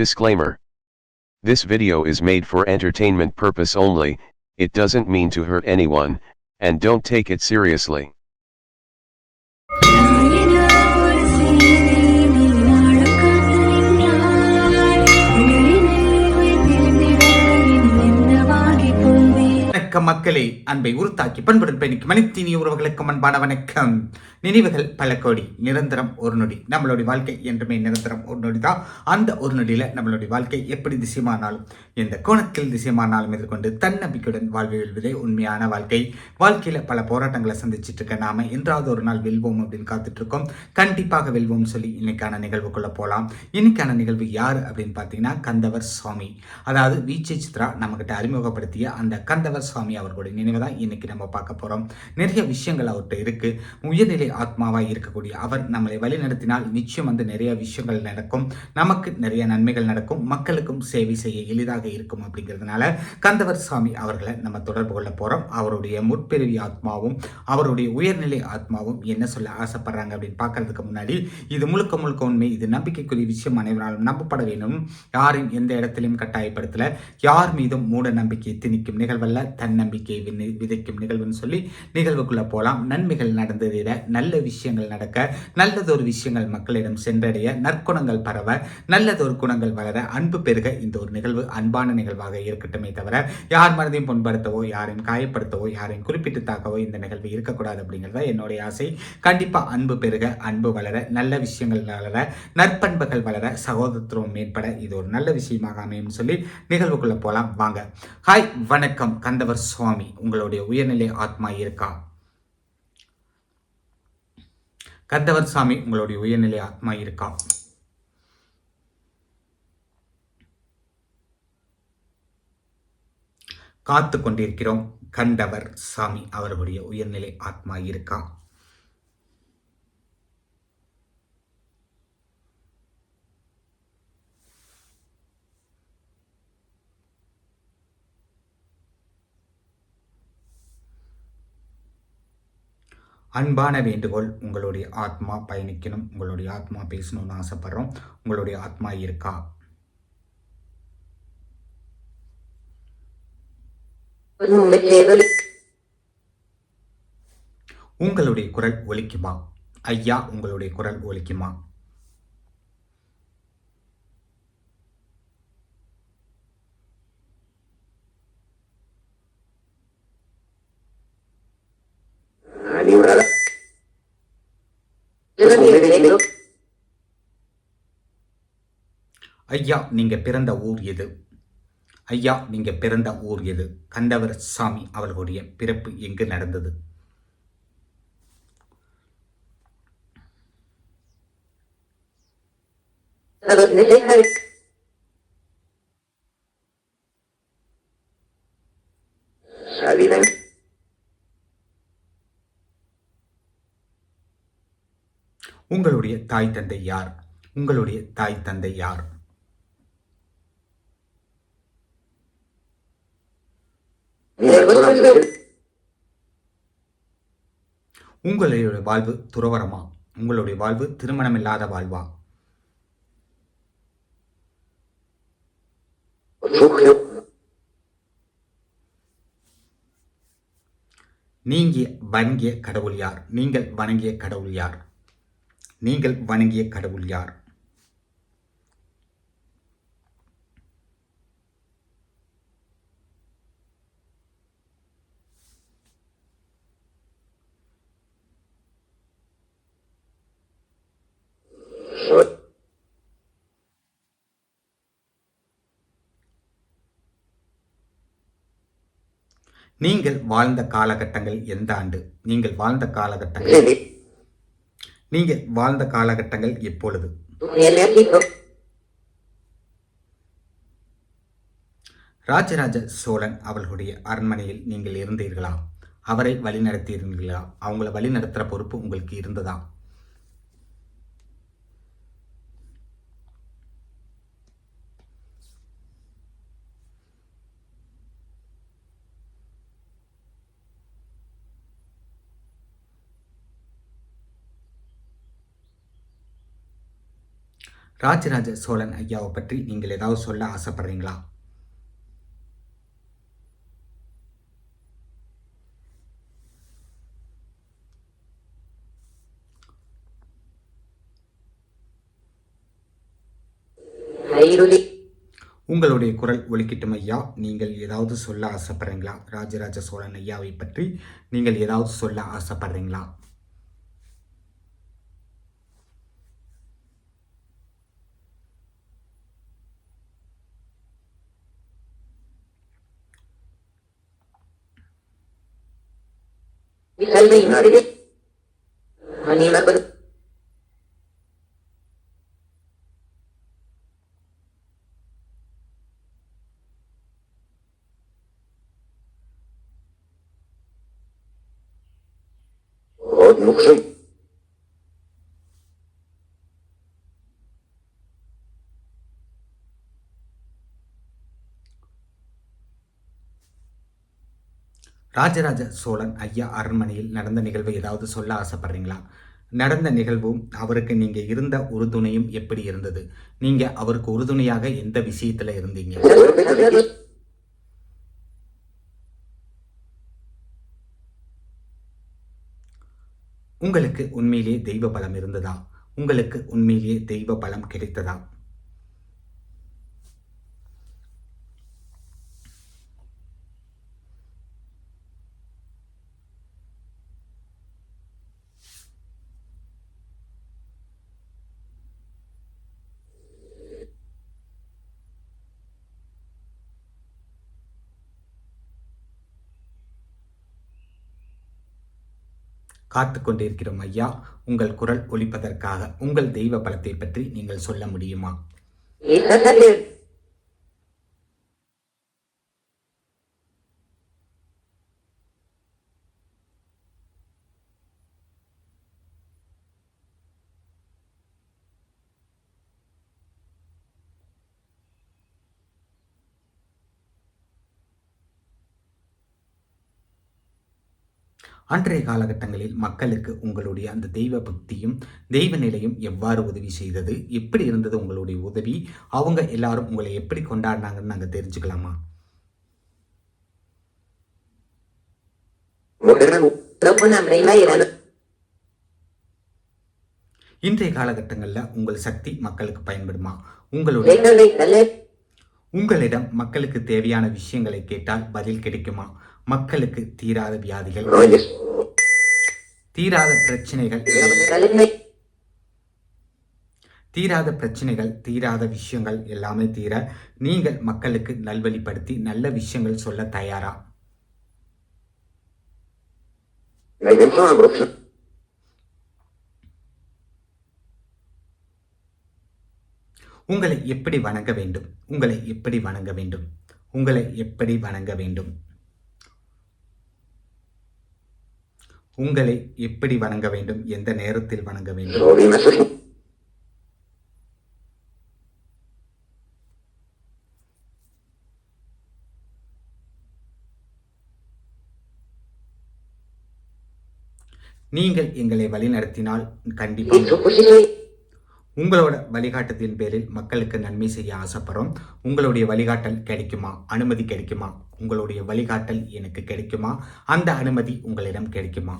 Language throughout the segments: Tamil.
Disclaimer. This video is made for entertainment purpose only, it doesn't mean to hurt anyone, and don't take it seriously. வணக்கம் மக்களே அன்பை உருத்தாக்கி பண்புடன் பயணிக்கும் மனிதீனி உறவுகளுக்கு அன்பான வணக்கம் நினைவுகள் பல கோடி நிரந்தரம் ஒரு நொடி. நம்மளுடைய வாழ்க்கை என்றுமே நிரந்தரம் ஒரு நொடி தான் அந்த ஒரு நொடியில் நம்மளுடைய வாழ்க்கை எப்படி திசைமானாலும் எந்த கோணத்தில் திசைமானாலும் எதிர்கொண்டு தன்னம்பிக்கையுடன் வாழ்வை வெல்வதே உண்மையான வாழ்க்கை. வாழ்க்கையில் பல போராட்டங்களை சந்திச்சுட்டு இருக்க நாம என்றாவது ஒரு நாள் வெல்வோம் அப்படின்னு காத்துட்டு இருக்கோம் கண்டிப்பாக வெல்வோம் சொல்லி இன்னைக்கான நிகழ்வுக்குள்ள போகலாம் இன்னைக்கான நிகழ்வு யார் அப்படின்னு பார்த்தீங்கன்னா கந்தவர் சுவாமி. அதாவது விஜே சித்ரா நம்மகிட்ட அறிமுகப்படுத்திய அந்த கந்தவர் சுவாமி அவர்களுடைய நினைவு தான் இன்னைக்கு நம்ம பார்க்க போகிறோம் நிறைய விஷயங்கள் அவர்கிட்ட இருக்கு. உயர்நிலை ஆத்மாவாக இருக்கக்கூடிய அவர் நம்மளை வழிநடத்தினால் நிச்சயம் வந்து நிறைய விஷயங்கள் நடக்கும். நமக்கு நிறைய நன்மைகள் நடக்கும். மக்களுக்கும் சேவை செய்ய எளிதாக இருக்கும் அப்படிங்கிறதுனால கந்தவர் சுவாமி அவர்களை நம்ம தொடர்பு கொள்ள போகிறோம் அவருடைய முற்பிறவி ஆத்மாவும் அவருடைய உயர்நிலை ஆத்மாவும் என்ன சொல்ல ஆசைப்படுறாங்க அப்படின்னு பார்க்கறதுக்கு முன்னாடி இது முழுக்க முழுக்க உண்மை. இது நம்பிக்கைக்குரிய விஷயம். அனைவராலும் நம்பப்பட வேண்டும். யாரையும் எந்த இடத்திலும் கட்டாயப்படுத்தல. யார் மீதும் மூட நம்பிக்கை திணிக்கும் நிகழ்வல்ல. தன்னம்பிக்கையை விதைக்கும் நிகழ்வுன்னு சொல்லி நிகழ்வுக்குள்ள போகலாம் நன்மைகள் நடந்ததிட நல்ல விஷயங்கள் நடக்க நல்லதொரு விஷயங்கள் மக்களிடம் சென்றடைய நற்குணங்கள் பரவ நல்லதொரு குணங்கள் வளர அன்பு பெருக இந்த ஒரு நிகழ்வு அன்பான நிகழ்வாக இருக்கட்டுமே தவிர யார் மனதையும் புண்படுத்தவோ யாரையும் காயப்படுத்தவோ யாரையும் குறிப்பிட்டு தாக்கவோ இந்த நிகழ்வு இருக்கக்கூடாது அப்படிங்கிறத என்னுடைய ஆசை. கண்டிப்பாக அன்பு பெருக அன்பு வளர நல்ல விஷயங்கள் வளர நற்பண்புகள் வளர சகோதரத்துவம் மேற்பட இது ஒரு நல்ல விஷயமாக அமையும் சொல்லி நிகழ்வுக்குள்ளே போகலாம் வாங்க. ஹாய் வணக்கம் கந்தவர் சுவாமி. உங்களுடைய உயர்நிலை ஆத்மா இருக்கா? கந்தவர் சாமி உங்களுடைய உயர்நிலை ஆத்மா இருக்கா? காத்து கொண்டிருக்கிறோம் கண்டவர் சாமி அவருடைய உயர்நிலை ஆத்மா இருக்கா? அன்பான வேண்டுகோள் உங்களுடைய ஆத்மா பயணிக்கணும் உங்களுடைய ஆத்மா பேசணும்னு ஆசைப்படுறோம் உங்களுடைய ஆத்மா இருக்கா? உங்களுடைய குரல் ஒலிக்குமா? ஐயா உங்களுடைய குரல் ஒலிக்குமா? ஐயா நீங்க பிறந்த ஊர் எது? ஐயா நீங்க பிறந்த ஊர் எது? கந்தவர் சாமி அவர்களுடைய பிறப்பு எங்கு நடந்தது? உங்களுடைய தாய் தந்தை யார்? உங்களுடைய தாய் தந்தை யார்? உங்களுடைய வாழ்வு துறவரமா உங்களுடைய வாழ்வு திருமணமில்லாத வாழ்வா? நீங்க வணங்கிய கடவுள் யார்? நீங்கள் வணங்கிய கடவுள் யார்? நீங்கள் வணங்கிய கடவுள் யார்? நீங்கள் வாழ்ந்த காலகட்டங்கள் எந்த ஆண்டு? நீங்கள் வாழ்ந்த காலகட்டங்கள் நீங்கள் வாழ்ந்த காலகட்டங்கள் எப்பொழுது? ராஜராஜ சோழன் அவர்களுடைய அரண்மனையில் நீங்கள் இருந்தீர்களா? அவரை வழிநடத்தியிருந்தீர்களா? அவங்கள வழிநடத்துகிற பொறுப்பு உங்களுக்கு இருந்ததா? ராஜராஜ சோழன் ஐயாவை பற்றி நீங்கள் ஏதாவது சொல்ல ஆசைப்படுறீங்களா? உங்களுடைய குரல் ஒலிக்கட்டும் ஐயா. நீங்கள் ஏதாவது சொல்ல ஆசைப்படுறீங்களா? ராஜராஜ சோழன் ஐயாவை பற்றி நீங்கள் ஏதாவது சொல்ல ஆசைப்படுறீங்களா? વિલાલભાઈ મારી અને એમાં બધું? નુકસાન. ராஜராஜ சோழன் ஐயா அரண்மனையில் நடந்த நிகழ்வை ஏதாவது சொல்ல ஆசைப்படுறீங்களா? நடந்த நிகழ்வும் அவருக்கு நீங்க இருந்த உறுதுணையும் எப்படி இருந்தது? நீங்க அவருக்கு உறுதுணையாக எந்த விஷயத்துல இருந்தீங்க? உங்களுக்கு உண்மையிலேயே தெய்வ பலம் இருந்ததா? உங்களுக்கு உண்மையிலேயே தெய்வ பலம் கிடைத்ததா? காத்து கொண்டிருக்கிறோம் ஐயா. உங்கள் குரல் ஒலிப்பதற்காக உங்கள் தெய்வ பலத்தை பற்றி நீங்கள் சொல்ல முடியுமா? அன்றைய காலகட்டங்களில் மக்களுக்கு உங்களுடைய அந்த தெய்வ பக்தியும் தெய்வ நிலையும் எவ்வாறு உதவி செய்தது? எப்படி இருந்தது உங்களுடைய உதவி? அவங்க எல்லாரும் உங்களை எப்படி கொண்டாடினாங்கன்னு நாங்கள் தெரிஞ்சுக்கலாமா? இன்றைய காலகட்டங்களில் உங்கள் சக்தி மக்களுக்கு பயன்படுமா? உங்களுடைய உங்களிடம் மக்களுக்கு தேவையான விஷயங்களை கேட்டால் பதில் கிடைக்குமா? மக்களுக்கு தீராத வியாதிகள். Reyes. தீராத பிரச்சனைகள். தீராத பிரச்சனைகள் தீராத விஷயங்கள் எல்லாமே தீர நீங்கள் மக்களுக்கு நல்வழிப்படுத்தி நல்ல விஷயங்கள் சொல்ல தயாரா? உங்களை எப்படி வணங்க வேண்டும்? உங்களை எப்படி வணங்க வேண்டும்? உங்களை எப்படி வணங்க வேண்டும்? உங்களை எப்படி வணங்க வேண்டும்? எந்த நேரத்தில் வணங்க வேண்டும். நீங்கள் எங்களை வழிநடத்தினால் கண்டிப்பாக உங்களோட வழிகாட்டத்தின் பேரில் மக்களுக்கு நன்மை செய்ய ஆசைப்படுறோம். உங்களுடைய வழிகாட்டல் கிடைக்குமா? அனுமதி கிடைக்குமா? உங்களுடைய வழிகாட்டல் எனக்கு கிடைக்குமா? அந்த அனுமதி உங்களிடம் கிடைக்குமா?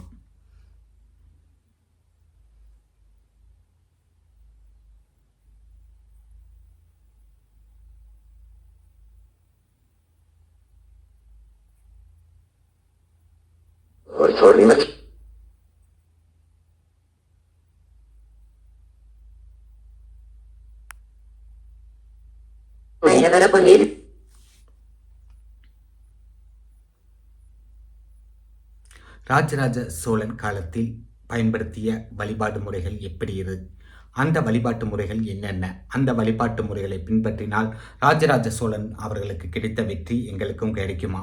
Sorry, ராஜராஜ சோழன் காலத்தில் பயன்படுத்திய வழிபாடு முறைகள் எப்படி இரு? அந்த வழிபாட்டு முறைகள் என்னென்ன? அந்த வழிபாட்டு முறைகளை பின்பற்றினால் ராஜராஜ சோழன் அவர்களுக்கு கிடைத்த வெற்றி எங்களுக்கும் கிடைக்குமா?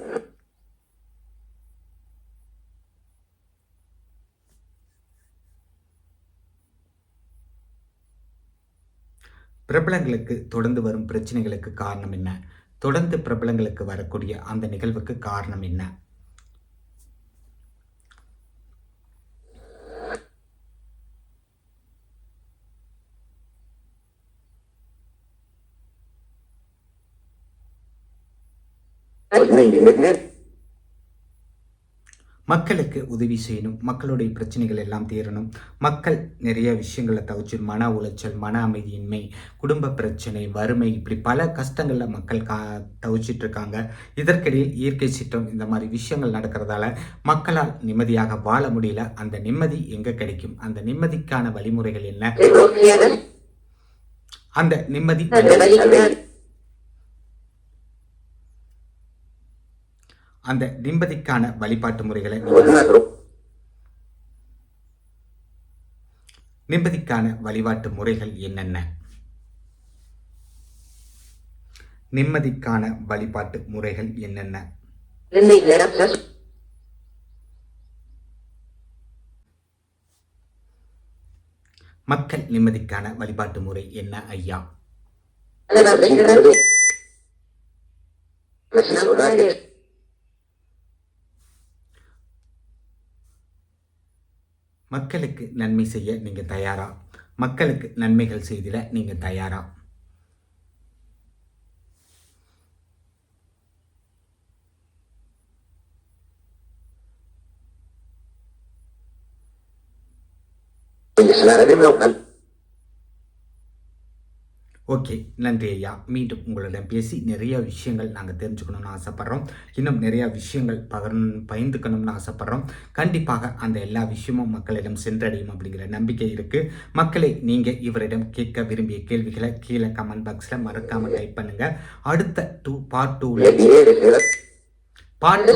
பிரபலங்களுக்கு தொடர்ந்து வரும் பிரச்சனைகளுக்கு காரணம் என்ன? தொடர்ந்து பிரபலங்களுக்கு வரக்கூடிய அந்த நிகழ்வுக்கு காரணம் என்ன? Nej, nej, மக்களுக்கு உதவி செய்யணும் மக்களுடைய பிரச்சனைகள் எல்லாம் தீரணும். மக்கள் நிறைய விஷயங்களை தவிச்சு மன உளைச்சல் மன அமைதியின்மை குடும்ப பிரச்சனை வறுமை இப்படி பல கஷ்டங்கள்ல மக்கள் கா தவிச்சிட்டு இருக்காங்க. இதற்கிடையில் இயற்கை சீற்றம் இந்த மாதிரி விஷயங்கள் நடக்கிறதால மக்களால் நிம்மதியாக வாழ முடியல. அந்த நிம்மதி எங்க கிடைக்கும்? அந்த நிம்மதிக்கான வழிமுறைகள் என்ன. அந்த நிம்மதி அந்த நிம்மதிக்கான வழிபாட்டு முறைகளை. நிம்மதிக்கான வழிபாட்டு முறைகள் என்னென்ன நிம்மதிக்கான வழிபாட்டு முறைகள் என்னென்ன. மக்கள் நிம்மதிக்கான வழிபாட்டு முறை என்ன ஐயா Negociadas. மக்களுக்கு நன்மை செய்ய நீங்க தயாரா மக்களுக்கு நன்மைகள் செய்திட நீங்க தயாரா Slara. ஓகே நன்றி ஐயா. மீண்டும் உங்களிடம் பேசி நிறைய விஷயங்கள் நாங்கள் தெரிஞ்சுக்கணும்னு ஆசைப்பட்றோம். இன்னும் நிறைய விஷயங்கள் பகர் பயந்துக்கணும்னு ஆசைப்பட்றோம். கண்டிப்பாக அந்த எல்லா விஷயமும் மக்களிடம் சென்றடையும் அப்படிங்கிற நம்பிக்கை இருக்குது மக்களை நீங்கள் இவரிடம் கேட்க விரும்பிய கேள்விகளை கீழே கமெண்ட் பாக்ஸில் மறக்காமல் டைப் பண்ணுங்கள் அடுத்த டூ பார்ட் டூவில். பார்ட்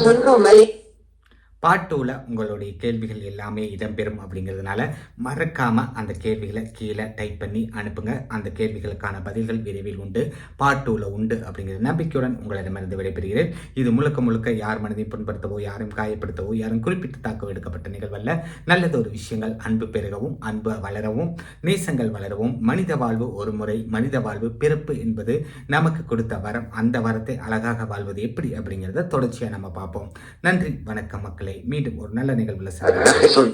பார்ட் டூவில் உங்களுடைய கேள்விகள் எல்லாமே இடம்பெறும் அப்படிங்கிறதுனால மறக்காமல் அந்த கேள்விகளை கீழே டைப் பண்ணி அனுப்புங்க. அந்த கேள்விகளுக்கான பதில்கள் விரைவில் உண்டு பார்ட் டூவில் உண்டு அப்படிங்கிற நம்பிக்கையுடன் உங்களிடமிருந்து விடைபெறுகிறேன். இது முழுக்க முழுக்க யார் மனதையும் புண்படுத்தவோ யாரும் காயப்படுத்தவோ யாரும் குறிப்பிட்டு தாக்க எடுக்கப்பட்ட நிகழ்வல்ல. நல்லதொரு விஷயங்கள் அன்பு பெருகவும் அன்பு வளரவும் நேசங்கள் வளரவும் மனித வாழ்வு ஒரு முறை மனித வாழ்வு பிறப்பு என்பது நமக்கு கொடுத்த வரம். அந்த வரத்தை அழகாக வாழ்வது எப்படி அப்படிங்கிறத தொடர்ச்சியாக நம்ம பார்ப்போம். நன்றி வணக்கம் மக்களே. மீண்டும் ஒரு நல்ல நிகழ்வில் சந்திப்போம்.